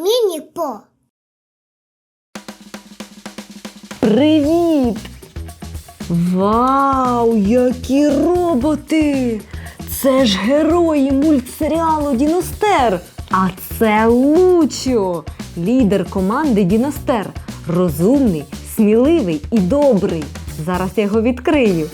Міні-по. Привіт! Вау, які роботи! Це ж герої мультсеріалу Діностер. А це Лучо, лідер команди Діностер. Розумний, сміливий і добрий. Зараз я його відкрию.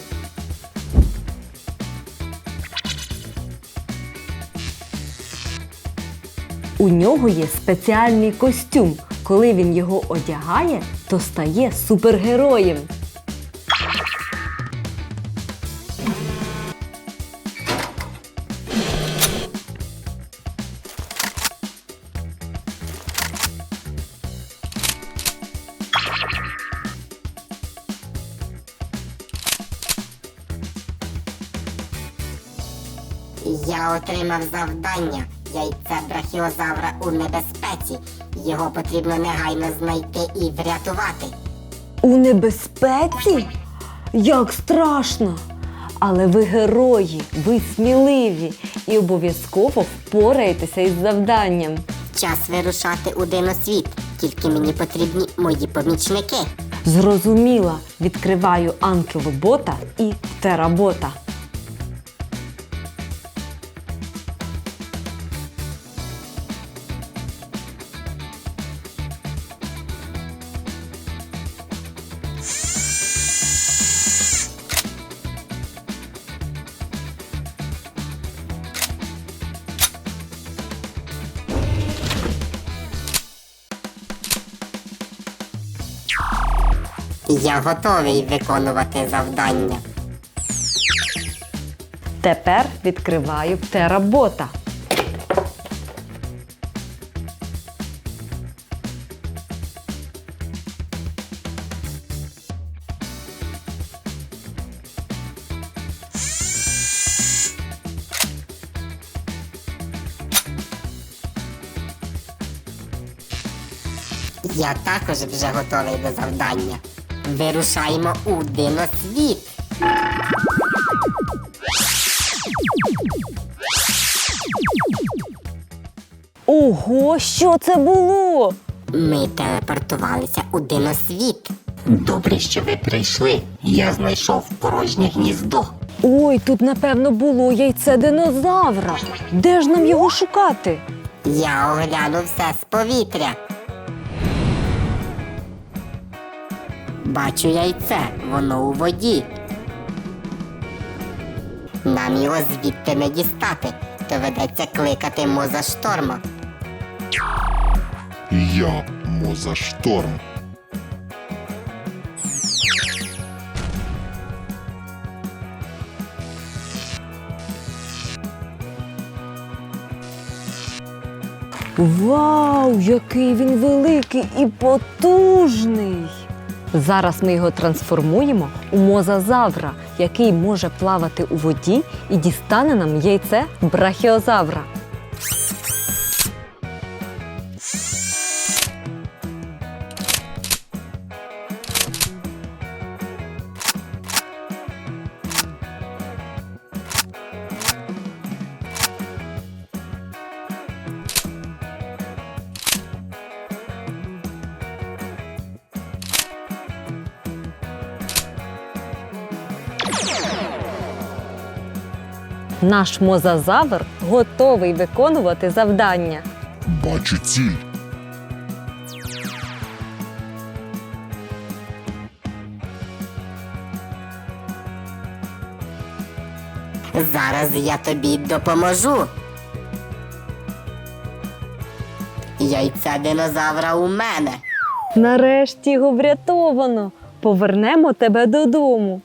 У нього є спеціальний костюм. Коли він його одягає, то стає супергероєм. Я отримав завдання. Яйце брахіозавра у небезпеці. Його потрібно негайно знайти і врятувати. У небезпеці? Як страшно! Але ви герої, ви сміливі і обов'язково впораєтеся із завданням. Час вирушати у диносвіт. Тільки мені потрібні мої помічники. Зрозуміла, відкриваю анкелобота і теработа. Я готовий виконувати завдання. Тепер відкриваю теработа. Я також вже готовий до завдання. Вирушаємо у диносвіт. Ого, що це було? Ми телепортувалися у диносвіт. Добре, що ви прийшли. Я знайшов порожнє гніздо. Ой, тут напевно було яйце динозавра. Де ж нам його шукати? Я огляну все з повітря. Бачу яйце, воно у воді. Нам його звідти не дістати. Доведеться кликати моза шторма. Я Мозашторм. Вау, який він великий і потужний! Зараз ми його трансформуємо у мозазавра, який може плавати у воді і дістане нам яйце брахіозавра. Наш мозазавр готовий виконувати завдання. Бачу ціль. Зараз я тобі допоможу. Яйце динозавра у мене. Нарешті його врятовано. Повернемо тебе додому.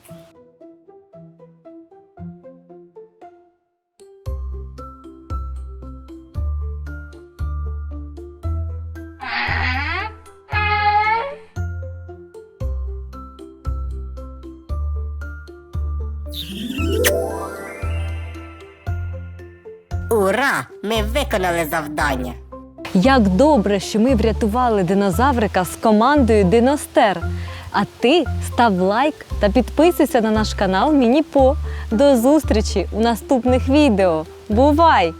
Ура! Ми виконали завдання. Як добре, що ми врятували динозаврика з командою Диностер. А ти став лайк та підписуйся на наш канал Мініпо. До зустрічі у наступних відео. Бувай!